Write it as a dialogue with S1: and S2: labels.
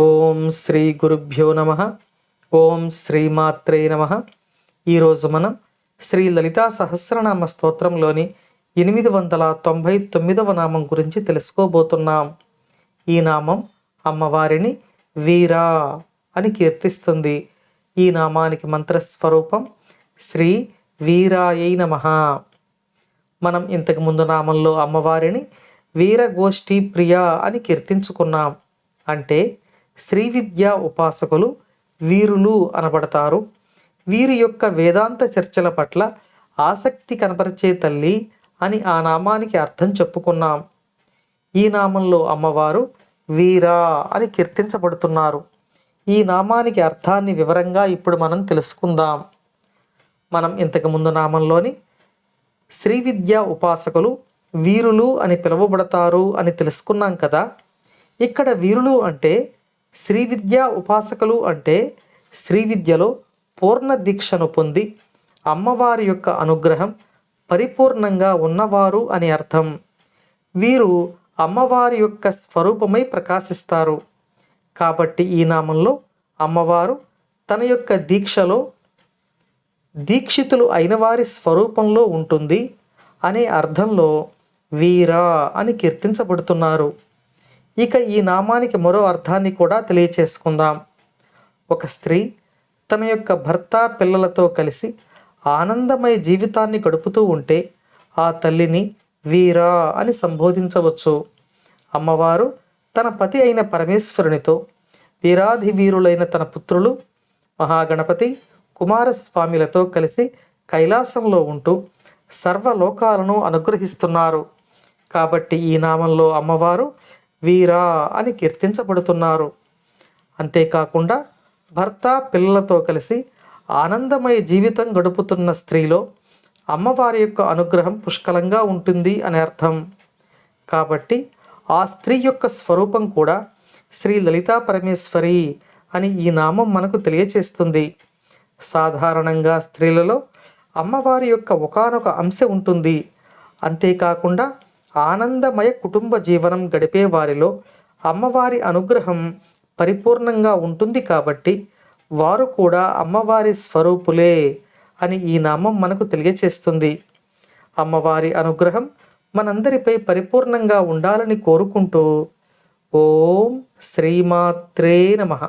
S1: ఓం శ్రీ గురుభ్యో నమ. ఓం శ్రీమాత్రే నమ. ఈరోజు మనం శ్రీ లలితా సహస్రనామ స్తోత్రంలోని ఎనిమిది వందల తొంభై తొమ్మిదవ నామం గురించి తెలుసుకోబోతున్నాం. ఈ నామం అమ్మవారిని వీరా అని కీర్తిస్తుంది. ఈ నామానికి మంత్రస్వరూపం శ్రీ వీరాయై నమ. మనం ఇంతకు ముందు నామంలో అమ్మవారిని వీరగోష్ఠి ప్రియ అని కీర్తించుకున్నాం. అంటే శ్రీ విద్యా ఉపాసకులు వీరులు అనబడతారు. వీరి యొక్క వేదాంత చర్చల పట్ల ఆసక్తి కనపరిచే తల్లి అని ఆ నామానికి అర్థం చెప్పుకున్నాం. ఈ నామంలో అమ్మవారు వీరా అని కీర్తించబడుతున్నారు. ఈ నామానికి అర్థాన్ని వివరంగా ఇప్పుడు మనం తెలుసుకుందాం. మనం ఇంతకు ముందు నామంలోని శ్రీ విద్యా ఉపాసకులు వీరులు అని పిలువబడతారు అని తెలుసుకున్నాం కదా. ఇక్కడ వీరులు అంటే శ్రీ విద్యా ఉపాసకులు అంటే శ్రీ విద్యలో పూర్ణ దీక్షను పొంది అమ్మవారి యొక్క అనుగ్రహం పరిపూర్ణంగా ఉన్నవారు అని అర్థం. వీరు అమ్మవారి యొక్క స్వరూపమై ప్రకాశిస్తారు. కాబట్టి ఈ నామంలో అమ్మవారు తన యొక్క దీక్షలో దీక్షితులు అయిన వారి స్వరూపంలో ఉంటుంది అనే అర్థంలో వీరా అని కీర్తించబడుతున్నారు. ఇక ఈ నామానికి మరో అర్థాన్ని కూడా తెలియచేసుకుందాం. ఒక స్త్రీ తన యొక్క భర్త పిల్లలతో కలిసి ఆనందమయ జీవితాన్ని గడుపుతూ ఉంటే ఆ తల్లిని వీరా అని సంబోధించవచ్చు. అమ్మవారు తన పతి అయిన పరమేశ్వరునితో వీరాధి వీరులైన తన పుత్రులు మహాగణపతి కుమారస్వామిలతో కలిసి కైలాసంలో ఉంటూ సర్వలోకాలను అనుగ్రహిస్తున్నారు. కాబట్టి ఈ నామంలో అమ్మవారు వీరా అని కీర్తించబడుతున్నారు. అంతేకాకుండా భర్త పిల్లలతో కలిసి ఆనందమయ జీవితం గడుపుతున్న స్త్రీలో అమ్మవారి యొక్క అనుగ్రహం పుష్కలంగా ఉంటుంది అని అర్థం. కాబట్టి ఆ స్త్రీ యొక్క స్వరూపం కూడా శ్రీ లలితా పరమేశ్వరి అని ఈ నామం మనకు తెలియచేస్తుంది. సాధారణంగా స్త్రీలలో అమ్మవారి యొక్క ఒకానొక అంశ ఉంటుంది. అంతేకాకుండా ఆనందమయ కుటుంబ జీవనం గడిపే వారిలో అమ్మవారి అనుగ్రహం పరిపూర్ణంగా ఉంటుంది కాబట్టి వారు కూడా అమ్మవారి స్వరూపులే అని ఈ నామం మనకు తెలియచేస్తుంది. అమ్మవారి అనుగ్రహం మనందరిపై పరిపూర్ణంగా ఉండాలని కోరుకుంటూ ఓం శ్రీమాత్రే నమః.